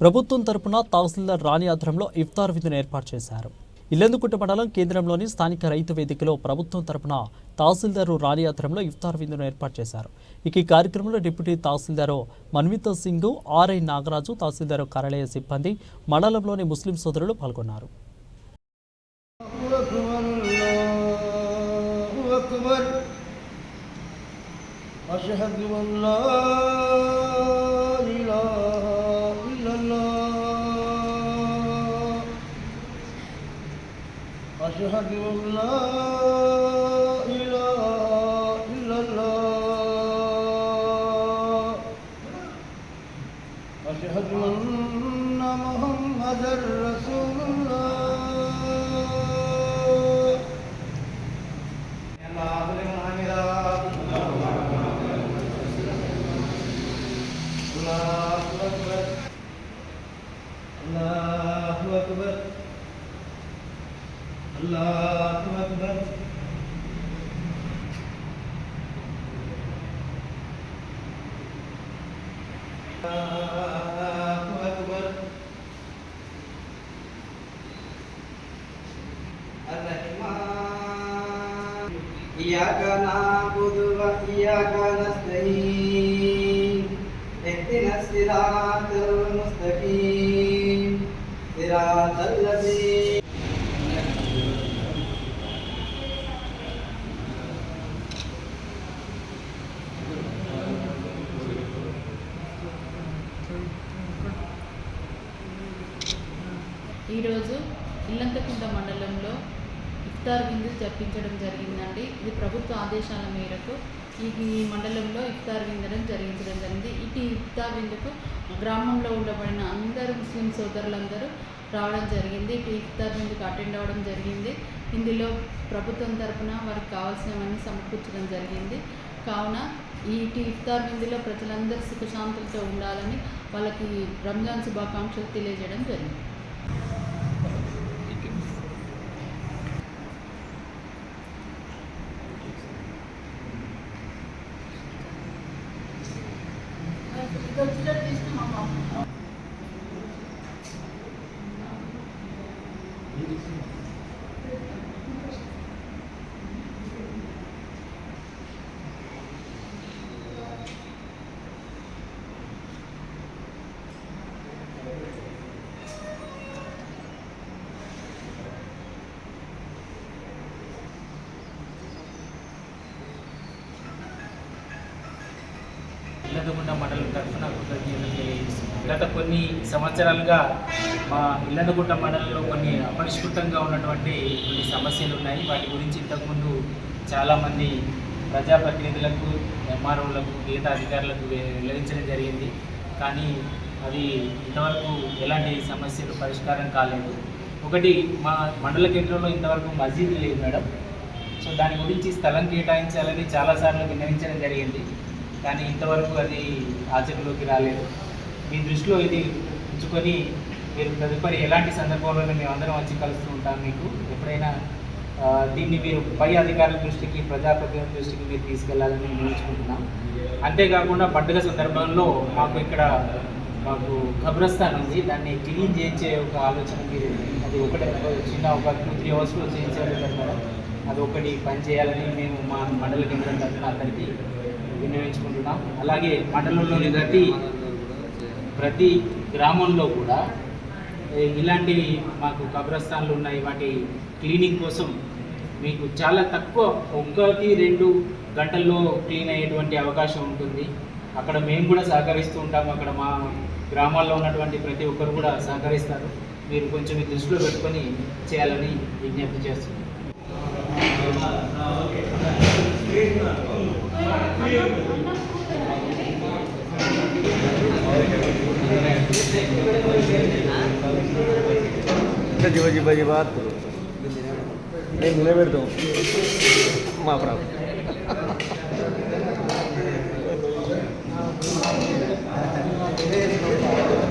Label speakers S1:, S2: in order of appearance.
S1: ప్రభుత్వం తరపున తహసీల్దార్ రాణి ఆధ్వర్యంలో ఇఫ్తార్ విందును ఏర్పాటు చేశారు ఇల్లెందుకుంట మండలం కేంద్రంలోని స్థానిక రైతు వేదికలో ప్రభుత్వం తరపున తహసీల్దారు రాణి ఆధ్వర్యంలో ఇఫ్తార్ విందును ఏర్పాటు చేశారు ఇక ఈ కార్యక్రమంలో డిప్యూటీ తహసీల్దారు మన్విత సింగ్ ఆర్ఐ నాగరాజు తహసీల్దారు కార్యాలయ సిబ్బంది మండలంలోని ముస్లిం సోదరులు పాల్గొన్నారు
S2: الله أكبر أشهد أن لا أشهد أن لا إله إلا الله. أشهد أن محمدا رسول الله. الله لمن الله أكبر. الله أكبر. الله أكبر الله أكبر الرحمن إياك نعبد وإياك نستعين اهدنا الصراط
S3: ఈరోజు ఇల్లంతకుంట మండలంలో ఇఫ్తార్ విందు జరిపించడం జరిగిందండి. ఇది ప్రభుత్వ ఆదేశాల మేరకు ఈ మండలంలో ఇఫ్తార్ విందడం జరిగించడం జరిగింది. ఇటు ఇఫ్తార్ విందుకు గ్రామంలో ఉండబడిన అందరు ముస్లిం సోదరులందరూ రావడం జరిగింది. ఇటు ఇఫ్తార్ విందుకు అటెండ్ అవ్వడం జరిగింది. ఇందులో ప్రభుత్వం తరపున వారికి కావాల్సినవన్నీ సమకూర్చడం జరిగింది. కావున ఈ ఇఫ్తార్ విందులో ప్రజలందరూ సుఖశాంతులతో ఉండాలని వాళ్ళకి రంజాన్ శుభాకాంక్షలు తెలియజేయడం జరిగింది. Go to the business, Mama.
S4: Illandakunta మండలం తరఫున కృతజ్ఞతలు తెలియజేస్తున్నాం గత కొన్ని సంవత్సరాలుగా మా ఇల్లందకుంట మండలంలో కొన్ని అపరిష్కృతంగా ఉన్నటువంటి కొన్ని సమస్యలు ఉన్నాయి. వాటి గురించి ఇంతకుముందు చాలామంది ప్రజాప్రతినిధులకు ఎంఆర్ఓలకు గీత అధికారులకు వెల్లడించడం జరిగింది. కానీ అది ఇంతవరకు ఎలాంటి సమస్యలు పరిష్కారం కాలేదు. ఒకటి మా మండల కేంద్రంలో ఇంతవరకు మసీదు లేదు మేడం. సో దాని గురించి స్థలం కేటాయించాలని చాలాసార్లు విన్నవించడం జరిగింది. కానీ ఇంతవరకు అది ఆచరణలోకి రాలేదు. మీ దృష్టిలో ఇది ఉంచుకొని మీరు తదుపరి ఎలాంటి సందర్భంలోనే మేము అందరం వచ్చి కలుస్తూ ఉంటాం మీకు. ఎప్పుడైనా దీన్ని మీరు పై అధికారుల దృష్టికి ప్రజాప్రతినిధుల దృష్టికి మీరు తీసుకెళ్ళాలని నిర్ణయించుకుంటున్నాం. నేర్చుకుంటున్నాం అంతేకాకుండా పండుగ సందర్భంలో మాకు ఇక్కడ మాకు కబ్రస్థాన్ ఉంది. దాన్ని క్లీన్ చేయించే ఒక ఆలోచన మీరు అది ఒకటే చిన్న ఒక టూ త్రీ అవర్స్లో చేయించాలి అది ఒకటి పని చేయాలని మేము మా మండల కేంద్రం తరఫున అందరికీ వినియోగించుకుంటున్నాం. అలాగే మండలంలోని ప్రతి ప్రతి గ్రామంలో కూడా ఇలాంటి ఇలాంటివి మాకు కబ్రస్థాన్లు ఉన్నాయి. వాటి క్లీనింగ్ కోసం మీకు చాలా తక్కువ ఒకటి రెండు గంటల్లో క్లీన్ అయ్యేటువంటి అవకాశం ఉంటుంది. అక్కడ మేము కూడా సహకరిస్తూ ఉంటాము. అక్కడ మా గ్రామాల్లో ఉన్నటువంటి ప్రతి ఒక్కరు కూడా సహకరిస్తారు. మీరు కొంచెం దృష్టిలో పెట్టుకొని చేయాలని విజ్ఞప్తి చేస్తున్నాం.
S2: jiwa ini mulai berdong maaf Thank you.